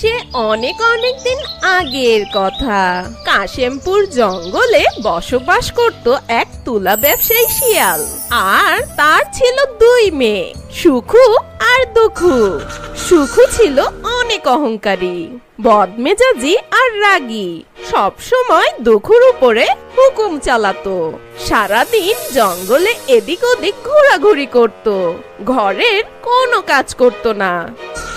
সে অনেক অনেক দিন আগের কথা। কাশেমপুর জঙ্গলে বসবাস করত এক তুলা ব্যবসায়ী শিয়াল। আর তার ছিল দুই মেয়ে, সুখু আর দুখু। সুখু ছিল অনেক অহংকারী। বদমেজাজি আর রাগী। সব সময় দুখুর উপরে হুকুম চালাতো। সারাদিন জঙ্গলে এদিক ওদিক ঘোরাঘুরি করত। ঘরের কোনো কাজ করত না।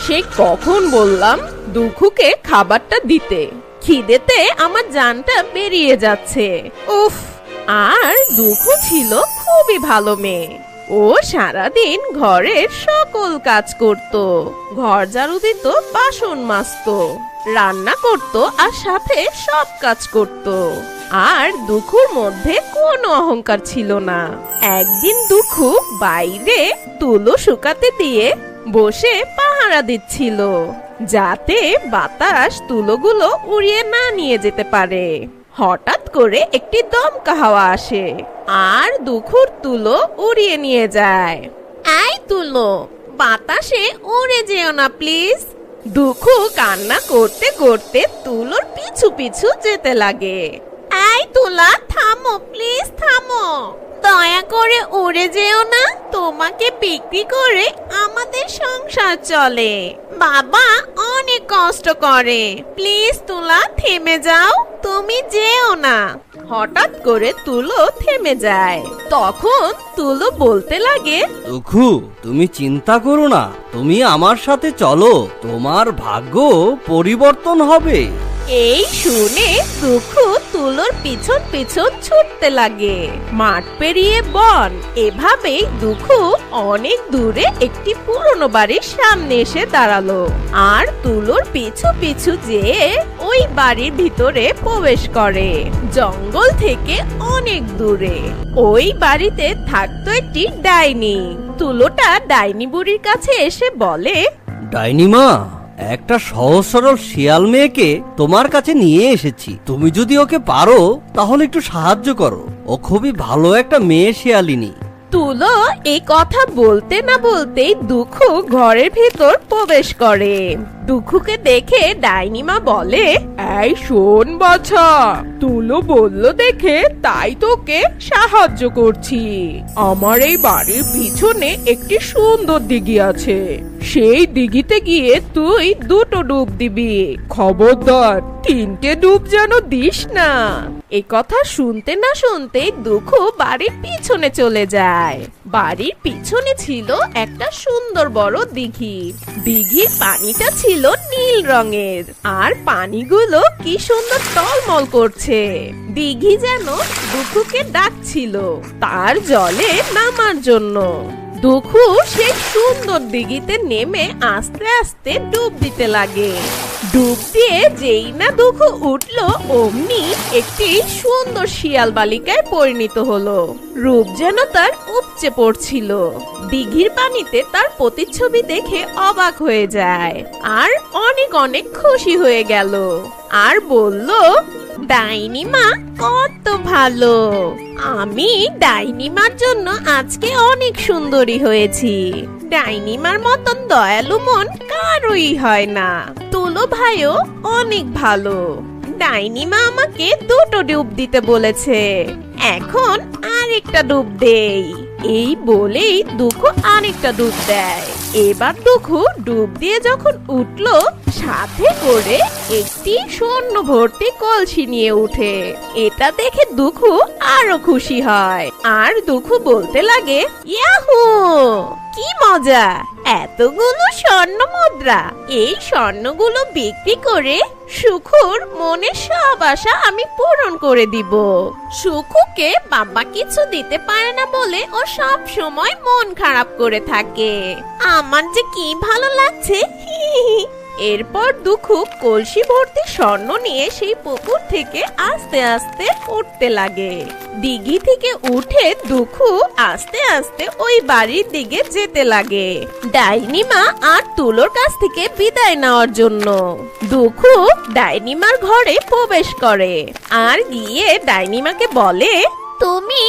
সে কখন বললাম, দুখুকে খাবারটা দিতে। খিদেতে আমার জানটা বেরিয়ে যাচ্ছে। উফ, আর দুখু ছিল খুবই ভালো মেয়ে। ও সারাদিন ঘরের সকল কাজ করত। ঘর ঝাড়ু দিত, বাসন মাজত, রান্না করত আর সাথে সব কাজ করত। আর দুখুর মধ্যে কোনো অহংকার ছিল না। একদিন দুখু বাইরে তুলো শুকাতে দিয়ে বসে পাহারা দিচ্ছিল, যাতে বাতাস তুলোগুলো উড়িয়ে না নিয়ে যেতে পারে। হঠাৎ করে একটি দমকা হাওয়া আসে আর দুখুর তুলো উড়িয়ে নিয়ে যায়। আই তুলো, বাতাসে উড়ে যেও না প্লিজ। দুখু কান্না করতে করতে তুলোর পিছু পিছু যেতে লাগে। আই তুলা, থামো, প্লিজ থামো। দয়া করে উড়ে যেও না। তোমাকে বিক্রি করে আমাদের সংসার চলে। বাবা অনেক কষ্ট করে। প্লিজ তুলা থেমে যাও। তুমি যেও না। হঠাৎ করে তুলো থেমে যায়। তখন তুলো বলতে লাগে দুখু তুমি চিন্তা করো না। তুমি আমার সাথে চলো। তোমার ভাগ্য পরিবর্তন হবে। এই শুনে দুঃখু তুলোর পিছন পিছন ছুটতে লাগে। মাঠ পেরিয়ে বন, এভাবেই দুখু অনেক দূরে একটি পুরনো বাড়ির সামনে এসে দাঁড়াল। আর তুলোর পিছু পিছু যেয়ে ওই বাড়ির ভিতরে প্রবেশ করে। জঙ্গল থেকে অনেক দূরে। ওই বাড়িতে থাকতো একটি ডাইনি। তুলোটা ডাইনি বুড়ির কাছে এসে বলে, ডাইনিমা একটা সহজ সরল শিয়াল মেয়েকে তোমার কাছে নিয়ে এসেছি। তুমি যদি ওকে পারো, তাহলে একটু সাহায্য করো। ও খুবই ভালো একটা মেয়ে শিয়ালিনী। তুলো, এই কথা বলতে না বলতেই দুঃখু ঘরের ভেতর প্রবেশ করে। দুঃখুকে দেখে ডাইনিমা বলে, এই শোন বাছা, তুলো বলল দেখে তাই তোকে সাহায্য করছি। আমার এই বাড়ির পিছনে একটি সুন্দর দিঘি আছে। সেই দিঘিতে গিয়ে তুই দুটো ডুব দিবি। খবরদার, তিনটে ডুব যেন দিস না। এই কথা শুনতে না শুনতেই দুঃখ বাড়ির পিছনে চলে যায়। বাড়ির পিছনে ছিল একটা সুন্দর বড় দিঘি। দিঘির পানিটা ছিল নীল রঙের। আর পানিগুলো কি সুন্দর টলমল করছে। দিঘি যেন দুঃখকে ডাকছিল, তার জলে নামার জন্য। দুঃখু সেই সুন্দর দিঘিতে নেমে আস্তে আস্তে ডুব দিতে লাগে। ডুব দিয়ে যেই না দুঃখ উঠল, অমনি একটি সুন্দর শিয়াল বালিকায় পরিণত হলো। রূপ যেন তার উপচে পড়ছিল। দিঘির পানিতে তার প্রতিচ্ছবি দেখে অবাক হয়ে যায়। আর অনেক অনেক খুশি হয়ে গেল। আর বলল ডাইনিমা কত ভালো। আমি ডাইনিমার জন্য আজকে অনেক সুন্দরী হয়েছি। ডাইনিমার মতন দয়ালু মন কারোই হয় না। তুলো ভাইও অনেক ভালো। ডাইনিমা আমাকে দুটো ডুব দিতে বলেছে। এখন আরেকটা ডুব দেই। এই বলেই দুঃখ আরেকটা ডুব দেয়। এবার দুঃখ ডুব দিয়ে যখন উঠল, সাথে করে একটি স্বর্ণ ভর্তি কলসি নিয়ে উঠে। এটা দেখে দুঃখ আরও খুশি হয়। আর দুঃখ বলতে লাগে, ইয়াহু, কি মজা! এতগুলো স্বর্ণ মুদ্রা। এই স্বর্ণগুলো বিক্রি করে সুখুর মনে সব আশা আমি পূরণ করে দিব। সুখুকে বাবা কিছু দিতে পারে না বলে ও সব সময় মন খারাপ করে থাকে। আমার যে কি ভালো লাগছে এরপর দুখু কলসি ভর্তি স্বর্ণ নিয়ে সেই পুকুর থেকে আস্তে আস্তে উঠতে লাগে। দিঘি থেকে উঠে দুখু আস্তে আস্তে ওই বাড়ির দিকে যেতে লাগে। ডাইনিমা আর তুলোর কাছ থেকে বিদায় নেওয়ার জন্য। দুখু ডাইনিমার ঘরে প্রবেশ করে। আর গিয়ে ডাইনিমাকে বলে তুমি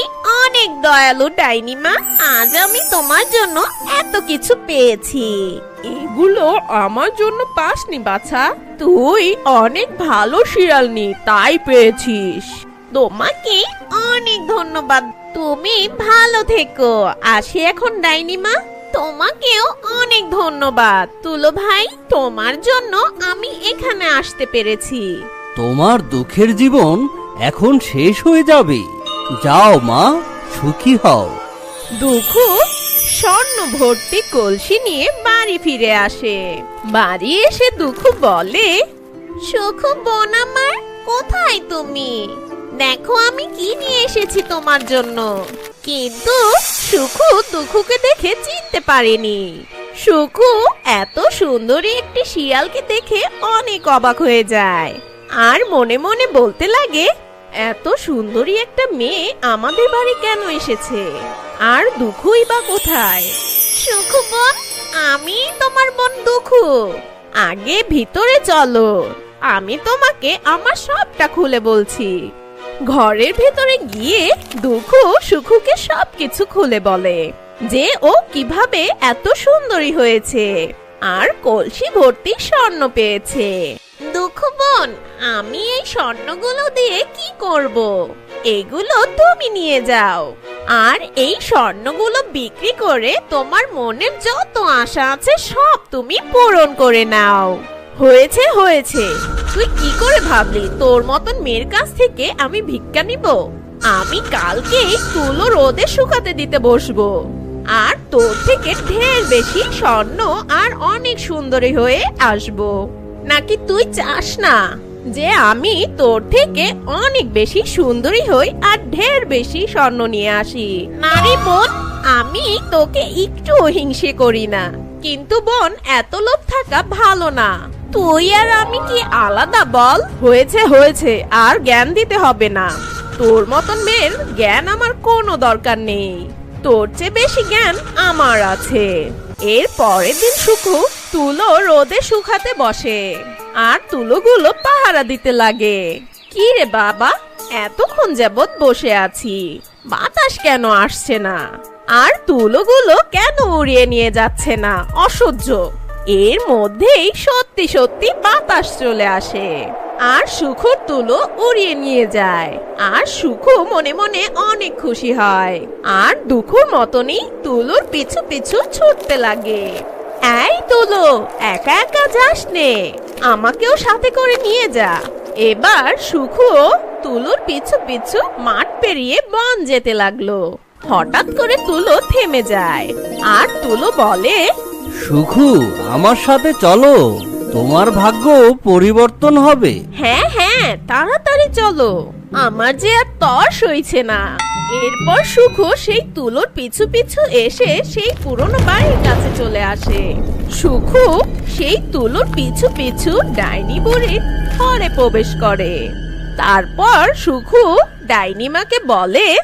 অনেক দয়ালু ডাইনিমা। আজ আমি তোমার জন্য এত কিছু পেয়েছি। এগুলো আমার জন্য পাসনি বাছা। তুই অনেক ভালো শিয়ালনি তাই পেয়েছিস। তোমাকে অনেক ধন্যবাদ। তুমি ভালো থেকো। আসি এখন ডাইনিমা। তোমাকেও অনেক ধন্যবাদ। তুলো ভাই তোমার জন্য আমি এখানে আসতে পেরেছি। তোমার দুঃখের জীবন এখন শেষ হয়ে যাবে। যাও মা সুখী হও। দুঃখু স্বর্ণ ভর্তি কলসি নিয়ে বাড়ি ফিরে আসে। বাড়ি এসে দুঃখু বলে সুখু বোন আমার কোথায় তুমি? দেখো আমি কি নিয়ে এসেছি তোমার জন্য। কিন্তু সুখু দুঃখুকে দেখে চিনতে পারেনি। সুখু এত সুন্দরী একটি শিয়ালকে দেখে অনেক অবাক হয়ে যায়। আর মনে মনে বলতে লাগে এত সুন্দরী একটা মেয়ে আমাদের বাড়ি কেন এসেছে? আর দুঃখই বা কোথায়? সুখু বোন আমি তোমার বোন দুঃখু। আগে ভিতরে চলো। আমি তোমাকে আমার সবটা খুলে বলছি। ঘরের ভেতরে গিয়ে দুঃখু সুখুকে সবকিছু খুলে বলে যে ও কীভাবে এত সুন্দরী হয়েছে। আর কলসি ভর্তি স্বর্ণ পেয়েছে। দুঃখ বোন আমি এই স্বর্ণগুলো দিয়ে কি করব? এগুলো তুমি নিয়ে যাও। আর এই স্বর্ণগুলো বিক্রি করে তোমার মনের যত আশা আছে সব তুমি পূরণ করে নাও। হয়েছে হয়েছে। তুই কি করে ভাবলি? তোর মতন মেয়ের কাছ থেকে আমি ভিক্ষা নিব? আমি কালকেই তুলো রোদে শুকাতে দিতে বসবো। আর তোর থেকে ঢের বেশি স্বর্ণ আর অনেক সুন্দরী হয়ে আসব। নাকি তুই চাস না? যে আমি তোর থেকে অনেক বেশি সুন্দরী হই আর ঢের বেশি স্বর্ণ নিয়ে আসি। নারী বোন, আমি তোকে একটু হিংসে করি না। কিন্তু বোন, এত লোভ থাকা ভালো না। তুই আর আমি কি আলাদা বল? হয়েছে হয়েছে, আর জ্ঞান দিতে হবে না। তোর মতন মেয়ের জ্ঞান আমার কোনো দরকার নেই। তোর চেয়ে বেশি জ্ঞান আমার আছে। এর পরের দিন সুখু তুলো রোদে শুকাতে বসে। আর তুলোগুলো পাহারা দিতে লাগে। কি রে বাবা, এতক্ষণ যাবৎ বসে আছি। বাতাস কেন আসছে না? আর তুলোগুলো কেন উড়িয়ে নিয়ে যাচ্ছে না? অসহ্য। এর মধ্যেই সত্যি সত্যি বাতাস চলে আসে। আর সুখুর তুলো উড়িয়ে নিয়ে যায়। আর সুখু মনে মনে অনেক খুশি হয়। আর দুঃখুর মতনই তুলোর পিছু পিছু ছুটতে লাগে। এই তুলো একা একা যাস নে। আমাকেও সাথে করে নিয়ে যা। এবার সুখুও তুলোর পিছু পিছু মাঠ পেরিয়ে বন যেতে লাগল। হঠাৎ করে তুলো থেমে যায়। আর তুলো বলে সুখু আমার সাথে চলো। তোমার ভাগ্য পরিবর্তন হবে। হ্যাঁ হ্যাঁ তাড়াতাড়ি চলো। আমার যে আর তর সইছে না। এরপর সুখ সেই তুলোর পিছু পিছু এসে সেই পুরনো বাড়ির কাছে চলে আসে। সুখ সেই তুলোর পিছু পিছু ডাইনি বুড়ির ঘরে প্রবেশ করে। তারপর সুখু ডাইনি মাকে বলে,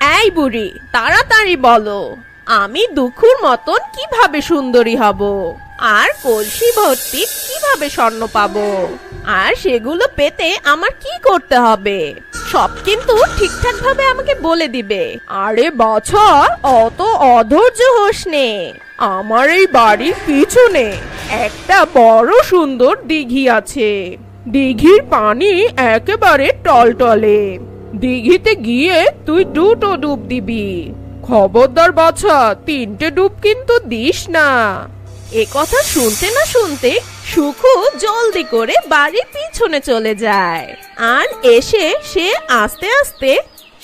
এই বুড়ি, তাড়াতাড়ি বলো, আমি দুঃখুর মতন কীভাবে সুন্দরী হব? আর কলসি ভর্তি কীভাবে স্বর্ণ পাবো? আর সেগুলো পেতে আমার কি করতে হবে? সব কিন্তু ঠিকঠাক ভাবে আমাকে বলে দিবে। আরে বাছা, অত অধৈর্য হোস নে। আমার এই বাড়ির পিছনে একটা বড় সুন্দর দিঘি আছে। দিঘির পানি একেবারে টলটলে। দিঘিতে গিয়ে তুই দুটো ডুব দিবি। খবরদার বাছা, তিনটে ডুব কিন্তু দিস না। এ কথা শুনতে না শুনতে সুখু জলদি করে বাড়ির পিছনে চলে যায়। আর এসে সে আস্তে আস্তে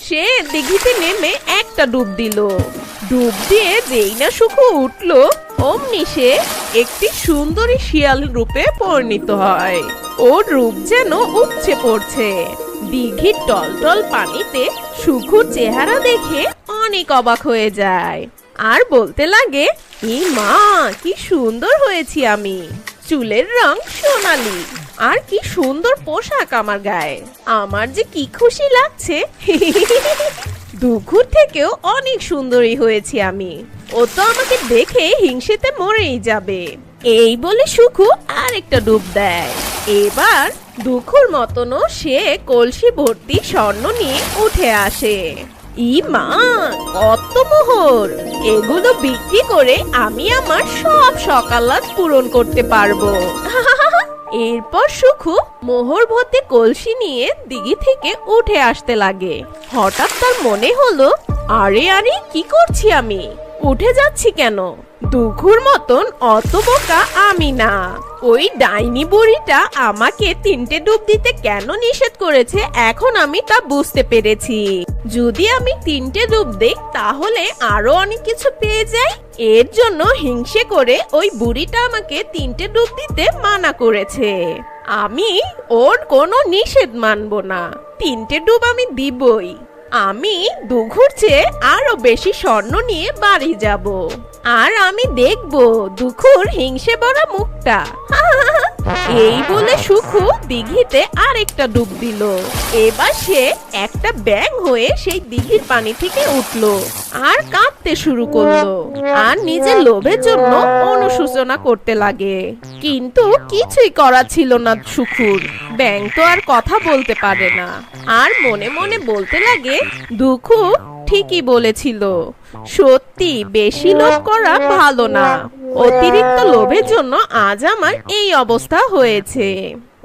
সে দিঘিতে নেমে একটা ডুব দিল। ডুব দিয়ে যেই না সুখু উঠল, অমনি সে একটি সুন্দরী শিয়াল রূপে পরিণত হয়। ওর রূপ যেন উপচে পড়ছে। দিঘির টলটল পানিতে সুখুর চেহারা দেখে অনেক অবাক হয়ে যায়। আর বলতে লাগে ই মা, কি সুন্দর হয়েছি আমি। চুলের রং সোনালি। আর কি সুন্দর পোশাক আমার গায়ে। আমার যে কি খুশি লাগছে। দুঘুর থেকেও অনেক সুন্দরী হয়েছি আমি। ও তো আমাকে দেখে হিংসেতে মরেই যাবে। এই বলে সুখু আরেকটা ডুব দেয়। এবার দুঃখুর মতনও সে কলসি ভর্তি স্বর্ণ নিয়ে উঠে আসে। ই মা, কত মোহর। এগুলো বিক্রি করে আমি আমার সব সকালাত পূরণ করতে পারব। এরপর সুখু মোহর ভর্তি কলসি নিয়ে দিঘি থেকে উঠে আসতে লাগে। হঠাৎ তার মনে হলো, আরে আরে, কি করছি আমি? উঠে যাচ্ছি কেন? দুখুর মতন অত বোকা আমি না। ওই ডাইনি বুড়িটা আমাকে তিনটে ডুব দিতে কেন নিষেধ করেছে? এখন আমি তা বুঝতে পেরেছি। যদি আমি তিনটে ডুব দিই, তাহলে আরও অনেক কিছু পেয়ে যাই। এর জন্য হিংসে করে ওই বুড়িটা আমাকে তিনটে ডুব দিতে মানা করেছে। আমি ওর কোনো নিষেধ মানব না। তিনটে ডুব আমি দিবই। আমি দুঘুর চেয়ে আরও বেশি স্বর্ণ নিয়ে বাড়ি যাব। আর আমি দেখব দুখুর হিংসে ভরা মুখটা। এই বলে সুখু দিঘিতে আরেকটা ডুব দিল। এবার সে একটা ব্যাং হয়ে সেই দিঘির পানি থেকে উঠল আর কাঁদতে শুরু করল আর নিজের লোভের জন্য অনুশোচনা করতে লাগে। কিন্তু কিছুই করা ছিল না সুখুর। ব্যাং তো আর কথা বলতে পারে না। আর মনে মনে বলতে লাগে, দুখু ঠিকই বলেছিল, সত্যি বেশি লোভ করা ভালো না। অতিরিক্ত লোভের জন্য আজ আমার এই অবস্থা হয়েছে।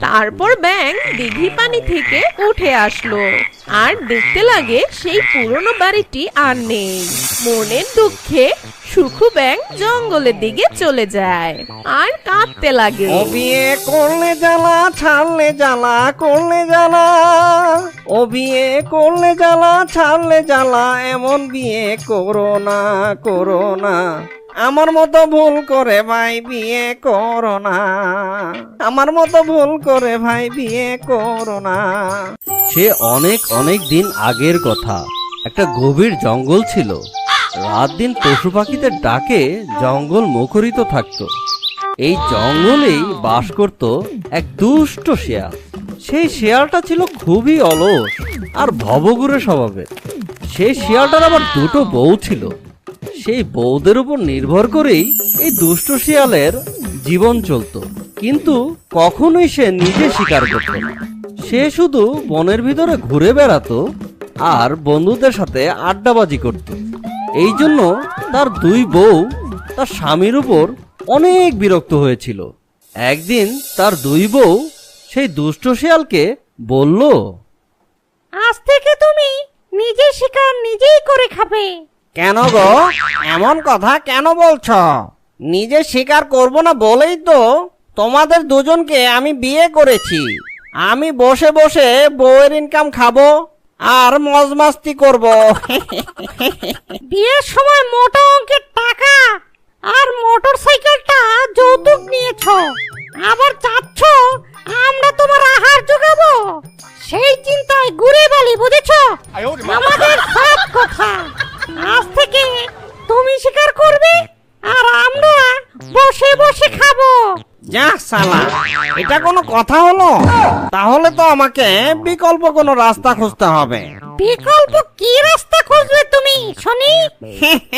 তারপর ব্যাং দিঘি পানি থেকে উঠে আসলো। আর দেখতে লাগে সেই পুরনো বাড়িটি আর নেই। মনের দুঃখে সুখু ব্যাং জঙ্গলের দিকে চলে যায়। আর কাঁদতে লাগে। ও বিয়ে করলে জ্বালা, ছাড়লে জ্বালা, করলে জ্বালা। ও বিয়ে করলে জ্বালা, ছাড়লে জ্বালা, এমন বিয়ে করো না করো না। আমার মতো ভুল করে ভাই বিয়ে করো না। আমার মতো ভুল করে ভাই বিয়ে করো না। সে অনেক অনেক দিন আগের কথা। একটা গভীর জঙ্গল ছিল। রাত দিন পশু পাখিদের ডাকে জঙ্গল মুখরিত থাকত। এই জঙ্গলেই বাস করত এক দুষ্ট শেয়াল। সেই শেয়ালটা ছিল খুবই অলস আর ভবগুরে স্বভাবের। সেই শিয়ালটার আবার দুটো বউ ছিল। সেই বৌদের উপর নির্ভর করেই এই দুষ্ট শিয়ালের জীবন চলতো। কিন্তু কখনোই সে নিজে শিকার করত না। সে শুধু বনের ভিতরে ঘুরে বেড়াতো আর বন্ধুদের সাথে আড্ডাবাজি করত। এই জন্য তার দুই বউ তার স্বামীর উপর অনেক বিরক্ত হয়েছিল। একদিন তার দুই বউ সেই দুষ্ট শিয়ালকে বলল, আজ থেকে তুমি নিজে শিকার নিজেই করে খাবে। কেন গো? এমন কথা কেন বলছ? নিজে স্বীকার করব না বলেই তো তোমাদের দুজনকে আমি বিয়ে করেছি। আমি বসে বসে বউয়ের ইনকাম খাব আর মজ মাস্তি করব। বিয়ের সময় মোটা অঙ্কের টাকা আর মোটর সাইকেলটা যৌতুক নিয়েছ। আবার চাচ্ছ আমরা তোমার আহার যোগাবো? সেই চিন্তায় ঘুরে বলি বুঝেছ আমাদের সব কথা। আজ থেকে তুমি স্বীকার করবে আর আমরা বসে বসে খাব। যা সালা এটা কোনো কথা হলো? তাহলে তো আমাকে বিকল্প কোনো রাস্তা খুঁজতে হবে। বিকল্প কি রাস্তা খুঁজবে তুমি শুনি?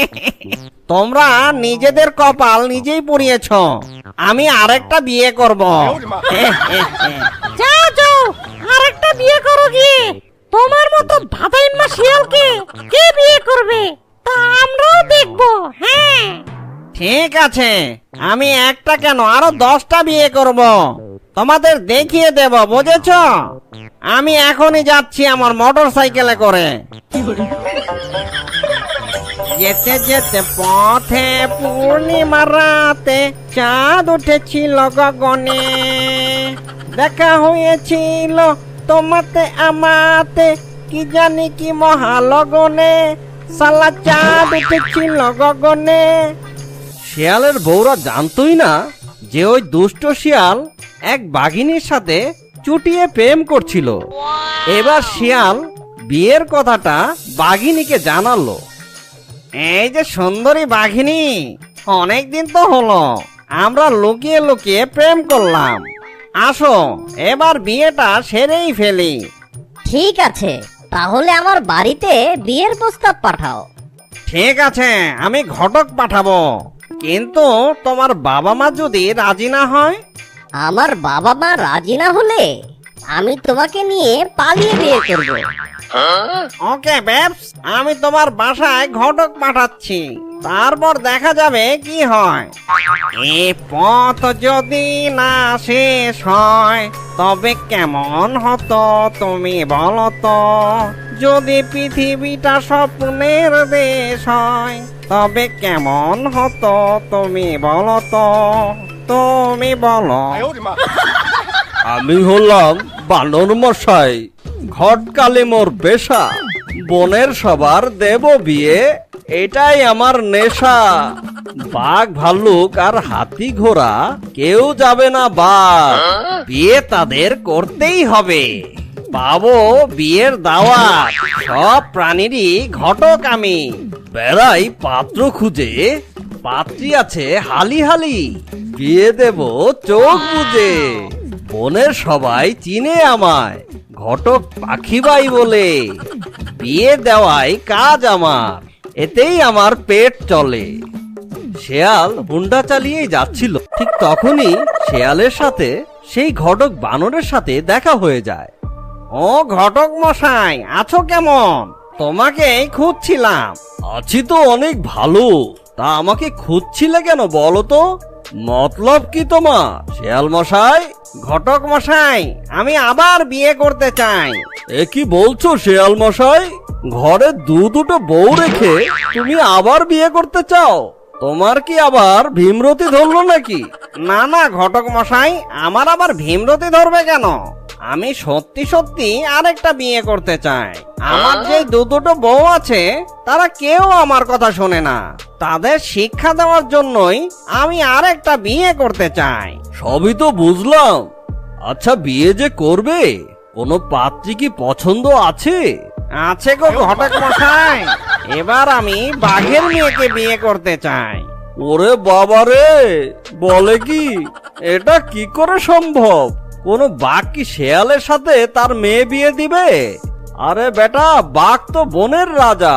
তোমরা নিজেদের কপাল নিজেই পুড়িয়েছ। আমি আরেকটা বিয়ে করব। যা যাও আরেকটা বিয়ে করো গিয়ে। তোমার মতো ভাদাইম্মা শিয়ালকে কে বিয়ে করবে? তা আমরাও দেখব হ্যাঁ। ঠিক আছে, আমি একটা কেন আরও দশটা বিয়ে করব। তোমাদের দেখিয়ে দেব, বুঝেছ? আমি এখনই যাচ্ছি আমার মোটর সাইকেলে করে। যেতে যেতে পথে পূর্ণিমা রাতে চাঁদ উঠেছিল গগনে। দেখা হয়েছিল তোমাতে, আমাতে, কি জানি কি মহালগনে, সালা চাঁদ উঠেছিল গগনে শিয়ালের বউরা জানতই না যে ওই দুষ্ট শিয়াল এক বাঘিনীর সাথে চুটিয়ে প্রেম করছিল। এবার শিয়াল বিয়ের কথাটা বাঘিনীকে জানালো। এই যে সুন্দরী বাঘিনী অনেক দিন তো হলো, আমরা লুকিয়ে লুকিয়ে প্রেম করলাম। আসো এবার বিয়েটা সেরেই ফেলি। ঠিক আছে তাহলে আমার বাড়িতে বিয়ের প্রস্তাব পাঠাও। ঠিক আছে আমি ঘটক পাঠাবো। কিন্তু তোমার বাবা মা যদি রাজি না হয়? আমার বাবা মা রাজি না হলে আমি তোমাকে নিয়ে পালিয়ে বিয়ে করব। ওকে বেবস আমি তোমার বাসায় ঘটক পাঠাচ্ছি। তারপর দেখা যাবে কি হয়। এ পথ যদি না শেষ হয় তবে কেমন হতো তুমি বলো তো? যদি পৃথিবীটা স্বপ্নের দেশ হয় তবে কেমন হতো তুমি বলো তো? তুমি বলো। আমি হলাম বানর মশাই। ঘটকালি মোর পেশা বনের সবার দেব বিয়ে, এটাই আমার নেশা। বাঘ, ভাল্লুক আর হাতি ঘোড়া, কেউ যাবে না বাঘ। বিয়ে তাদের করতেই হবে। পাবো বিয়ের দাওয়াত। সব প্রাণীরই ঘটক আমি। বেড়াই পাত্র খুঁজে, পাত্রী আছে হালি হালি। বিয়ে দেব চোখ বুঝে বনের সবাই চিনে আমায়। ঘটক পাখিবাই বলে, বিয়ে দেওয়াই কাজ আমার, এতেই আমার পেট চলে। শেয়াল হুন্ডা চালিয়েই যাচ্ছিল। ঠিক তখনই শেয়ালের সাথে, সেই ঘটক বানরের সাথে দেখা হয়ে যায়। ও ঘটক মশাই, আছো কেমন? তোমাকেই খুঁজছিলাম। আছি তো অনেক ভালো, তা আমাকে খুঁজছিলে কেন বলো তো? মতলব কি তোমার? শেয়াল মশাই ঘটক মশাই আমি আবার বিয়ে করতে চাই। এ কি বলছো শেয়াল মশাই? ঘরে দু দুটো বউ রেখে তুমি আবার বিয়ে করতে চাও? তোমার কি আবার ভীমরতি ধরলো নাকি? না না ঘটক মশাই আমার আবার ভীমরতি ধরবে কেন? আমি সত্যি সত্যি আরেকটা বিয়ে করতে চাই। আমার যে দু দুটো বউ আছে তারা কেউ আমার কথা শোনে না। তাদের শিক্ষা দেওয়ার জন্যই আমি আরেকটা বিয়ে করতে চাই। সবই তো বুঝলাম। আচ্ছা বিয়ে যে করবে? কোনো পাত্রী কি পছন্দ আছে? আছে গো ঘটক মশাই। এবার আমি বাঘের মেয়েকে বিয়ে করতে চাই। ওরে বাবা রে বলে কি? এটা কি করে সম্ভব? কোন বাঘ কি শেয়ালের সাথে তার মেয়ে বিয়ে দিবে? আরে বেটা, বাঘ তো বনের রাজা।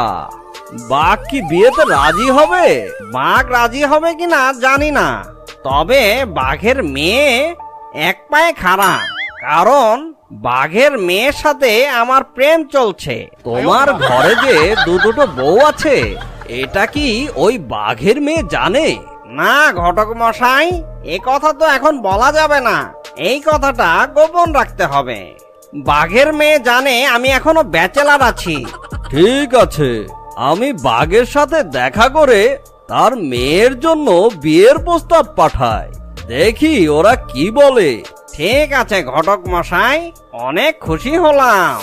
বাঘ কি বিয়েতে রাজি হবে? বাঘ রাজি হবে কিনা জানি না। তবে বাঘের মেয়ে এক পায়ে খাড়া, কারণ বাঘের মেয়ের সাথে আমার প্রেম চলছে। তোমার ঘরে যে দু দুটো বউ আছে, এটা কি ওই বাঘের মেয়ে জানে? না ঘটক মশাই এ কথা তো এখন বলা যাবে না। এই কথাটা গোপন রাখতে হবে। বাঘের মেয়ে জানে আমি এখনও ব্যাচেলার আছি। ঠিক আছে। আমি বাঘের সাথে দেখা করে তার মেয়ের জন্য বিয়ের প্রস্তাব পাঠাই। দেখি ওরা কি বলে। ঠিক আছে ঘটক মশাই। অনেক খুশি হলাম।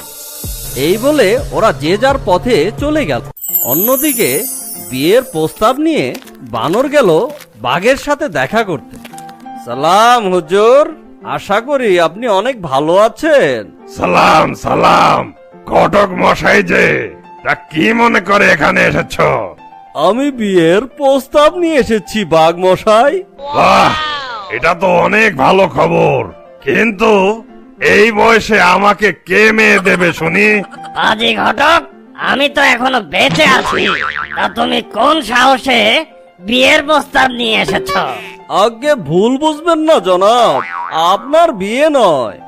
এই বলে ওরা যে যার পথে চলে গেল। অন্যদিকে বিয়ের প্রস্তাব নিয়ে বানর গেল বাঘের সাথে দেখা করতে। সালাম হুজুর। আশা করি আপনি অনেক ভালো আছেন। সালাম সালাম। ঘটক মশাই যে তা কি মনে করে এখানে এসেছ? আমি বিয়ের প্রস্তাব নিয়ে এসেছি বাঘ মশাই। বাহ এটা তো অনেক ভালো খবর। কিন্তু এই বয়সে আমাকে কে মেয়ে দেবে শুনি? আজি ঘটক আমি তো এখনও বেঁচে আছি। তা তুমি কোন সাহসে বিয়ের প্রস্তাব নিয়ে এসেছ। আগে ভুল বুঝবেন না জনাব। আপনার বিয়ে নয়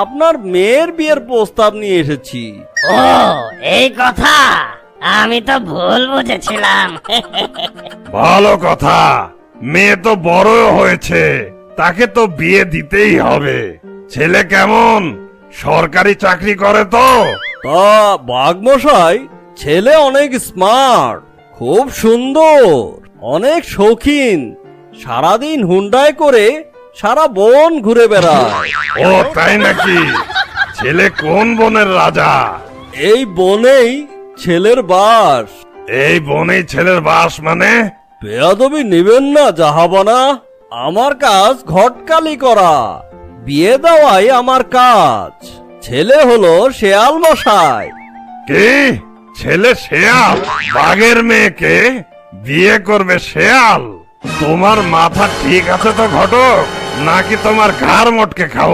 আপনার মেয়ের বিয়ের প্রস্তাব নিয়ে এসেছি। ও এই কথা? আমি তো ভুল বুঝেছিলাম। ভালো কথা। মেয়ে তো বড় হয়েছে তাকে তো বিয়ে দিতেই হবে। ছেলে কেমন? সরকারি চাকরি করে তো। তা বাঘমশাই ছেলে অনেক স্মার্ট খুব সুন্দর। অনেক শৌখিন। সারাদিন হুন্ডায় করে সারা বন ঘুরে বেড়ায়। ও তাই নাকি? ছেলে কোন বনের রাজা? এই বনেই ছেলের বাস। এই বনেই ছেলের বাস মানে? বেয়াদবি নেবেন না জাহাবানা। আমার কাজ ঘটকালি করা। বিয়ে দেওয়াই আমার কাজ। ছেলে হলো শেয়াল মশাই। কি? ছেলে শেয়াল? বাঘের মেয়েকে? বিয়ে করবে শেয়াল। তোমার মাথা ঠিক আছে তো ঘটক? নাকি তোমার ঘাড় মটকে খাব?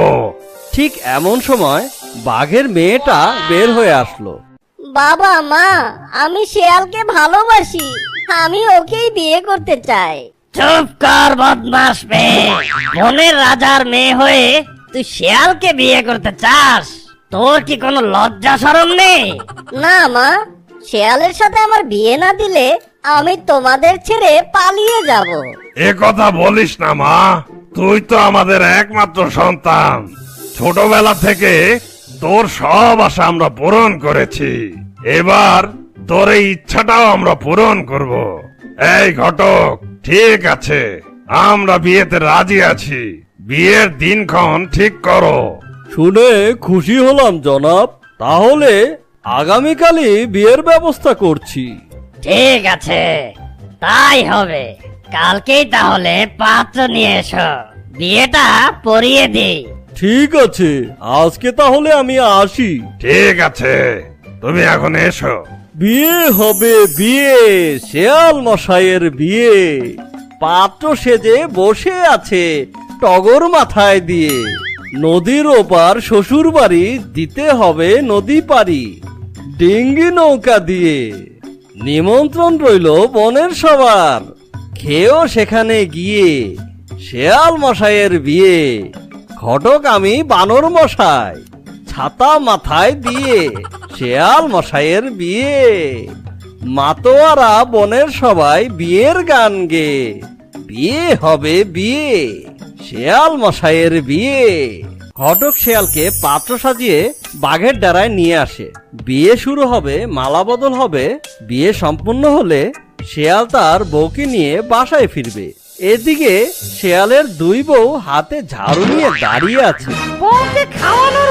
ঠিক এমন সময় বাঘের মেয়েটা বের হয়ে আসলো। বাবা মা আমি শেয়ালকে ভালোবাসি। আমি ওকেই বিয়ে করতে চাই। চুপ কর বদমাস মেয়ে। বনের রাজার মেয়ে হয়ে তুই শেয়ালকে বিয়ে করতে চাস? তোর কি কোনো লজ্জা শরম নেই? না মা শেয়ালের সাথে আমার বিয়ে না দিলে আমি তোমাদের ছেড়ে পালিয়ে যাব। এ কথা বলিস না মা। তুই তো আমাদের একমাত্র সন্তান। ছোটবেলা থেকে তোর সব আশা আমরা পূরণ করেছি। এবার তোর এই ইচ্ছাটাও আমরা পূরণ করব। এই ঘটক ঠিক আছে আমরা বিয়েতে রাজি আছি। বিয়ের দিনক্ষণ ঠিক করো। শুনে খুশি হলাম জনাব। তাহলে আগামীকালই বিয়ের ব্যবস্থা করছি। ঠিক আছে। তাই হবে। কালকেই তাহলে পাত্র নিয়ে এসো। বিয়েটা পরিয়ে দিই। ঠিক আছে। আজকে তাহলে আমি আসি। ঠিক আছে। তুমি এখন এসো। বিয়ে হবে বিয়ে। শেয়াল মশাইয়ের বিয়ে। পাত্র সেজে বসে আছে টগর মাথায় দিয়ে। নদীর ওপার শ্বশুর বাড়ি দিতে হবে নদী পারি ডিঙ্গি নৌকা দিয়ে। নিমন্ত্রণ রইল বনের সবার। খেয়েও সেখানে গিয়ে শেয়াল মশাইয়ের বিয়ে। ঘটক আমি বানর মশাই, ছাতা মাথায় দিয়ে শেয়াল মশাইয়ের বিয়ে। মাতোয়ারা বনের সবাই বিয়ের গান গে। বিয়ে হবে বিয়ে, শেয়াল মশাইয়ের বিয়ে। ঘটক শেয়ালকে পাত্র সাজিয়ে বাঘের ডারায় নিয়ে আসে। বিয়ে শুরু হবে, মালা বদল হবে, বিয়ে সম্পূর্ণ হলে শেয়াল তার বউকে নিয়ে বাসায় ফিরবে। এদিকে শেয়ালের দুই বউ হাতে ঝাড়ু নিয়ে দাঁড়িয়ে আছে। বউকে খাওয়ানোর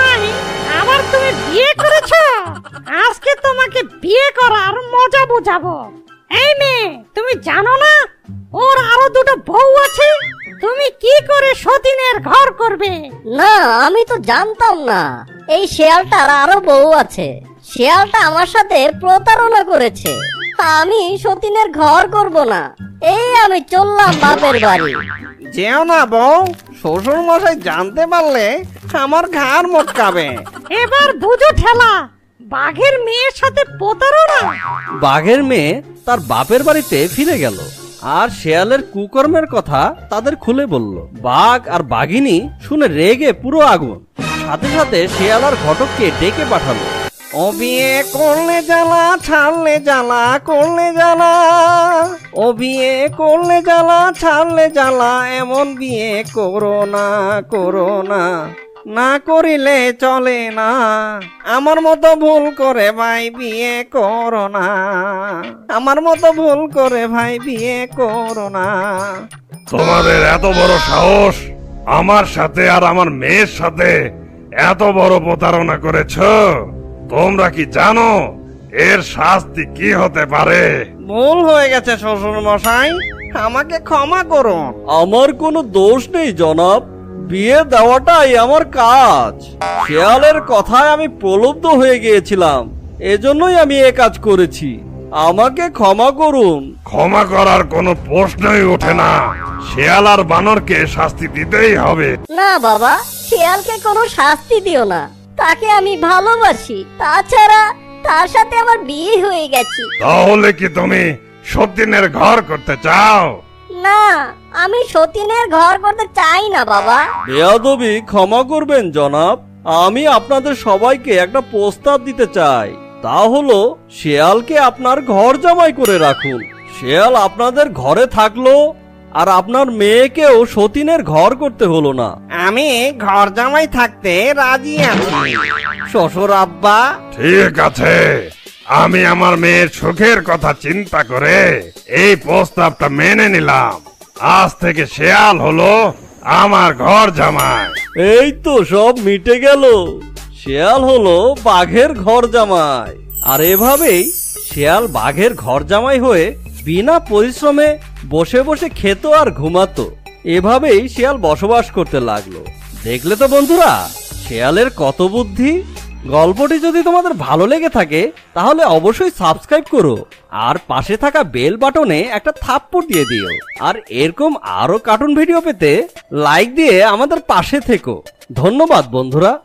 নাই, আবার তুমি বিয়ে করেছ? আজকে তোমাকে বিয়ে করার মজা বোঝাবো। এই মেয়ে তুমি জানো না? ওর আরও দুটো বউ আছে। তুমি কি করে সতীনের ঘর করবে? না আমি তো জানতাম না। এই শেয়ালটার আরও বউ আছে। শেয়ালটা আমার সাথে প্রতারণা করেছে। আমি সতীনের ঘর করব না। এই আমি চললাম বাপের বাড়ি। যেও না বউ শ্বশুর মশাই জানতে পারলে আমার ঘাড় মটকাবে। এবার বুঝো ঠেলা বাঘের মেয়ের সাথে প্রতারণা? বাঘের মেয়ে তার বাপের বাড়িতে ফিরে গেল আর শেয়ালের কুকর্মের কথা তাদের খুলে বলল। বাঘ আর বাঘিনী শুনে রেগে পুরো আগুন। সাথে সাথে শেয়াল আর ঘটককে ডেকে পাঠালো। ও বিয়ে করলে জ্বালা ছাড়লে জ্বালা করলে জ্বালা। ও বিয়ে করলে জ্বালা ছাড়লে জ্বালা এমন বিয়ে করো না করো না করিলে চলে না। আমার মতো ভুল করে ভাই বিয়ে করো না। আমার মতো ভুল করে ভাই বিয়ে করো না। তোমাদের এত বড় সাহস আমার সাথে আর আমার মেয়ের সাথে এত বড় প্রতারণা করেছ? তোমরা কি জানো এর শাস্তি কি হতে পারে? ভুল হয়ে গেছে শ্বশুর মশাই আমাকে ক্ষমা করুন। আমার কোনো দোষ নেই জনাব। বিয়ে দেওয়াটাই আমার কাজ। শেয়ালের কথায় আমি প্রলুব্ধ হয়ে গিয়েছিলাম। এজন্যই আমি এ কাজ করেছি। আমাকে ক্ষমা করুন। ক্ষমা করার কোনো প্রশ্নই ওঠে না। শেয়াল আর বানরকে শাস্তি দিতেই হবে। না বাবা শেয়ালকে কোনো শাস্তি দিও না। তাকে আমি ভালোবাসি। তাছাড়া তার সাথে আমার বিয়ে হয়ে গেছে। তাহলে কি তুমি সতীনের ঘর করতে চাও? না আমি সতীনের ঘর করতে চাই না বাবা। বেয়াদবি ক্ষমা করবেন জনাব। আমি আপনাদের সবাইকে একটা প্রস্তাব দিতে চাই। তা হলো শেয়ালকে আপনার ঘর জামাই করে রাখুন। শেয়াল আপনাদের ঘরে থাকল আর আপনার মেয়েকেও সতীনের ঘর করতে হলো না। আমি ঘর জামাই থাকতে রাজি আছি। শ্বশুর আব্বা। ঠিক আছে। আমি আমার মেয়ের সুখের কথা চিন্তা করে এই প্রস্তাবটা মেনে নিলাম। আজ থেকে শেয়াল হলো আমার ঘর জামাই। এই তো সব মিটে গেল। শেয়াল হলো বাঘের ঘর জামাই। আর এভাবেই শেয়াল বাঘের ঘর জামাই হয়ে বিনা পরিশ্রমে বসে বসে খেত আর ঘুমাতো। এভাবেই শিয়াল বসবাস করতে লাগল। দেখলে তো বন্ধুরা, শেয়ালের কত বুদ্ধি গল্পটি যদি তোমাদের ভালো লেগে থাকে, তাহলে অবশ্যই সাবস্ক্রাইব করো, আর পাশে থাকা বেল বাটনে একটা থাপ্পড় দিয়ে দিও। আর এরকম আরও কার্টুন ভিডিও পেতে লাইক দিয়ে আমাদের পাশে থেকো। ধন্যবাদ, বন্ধুরা।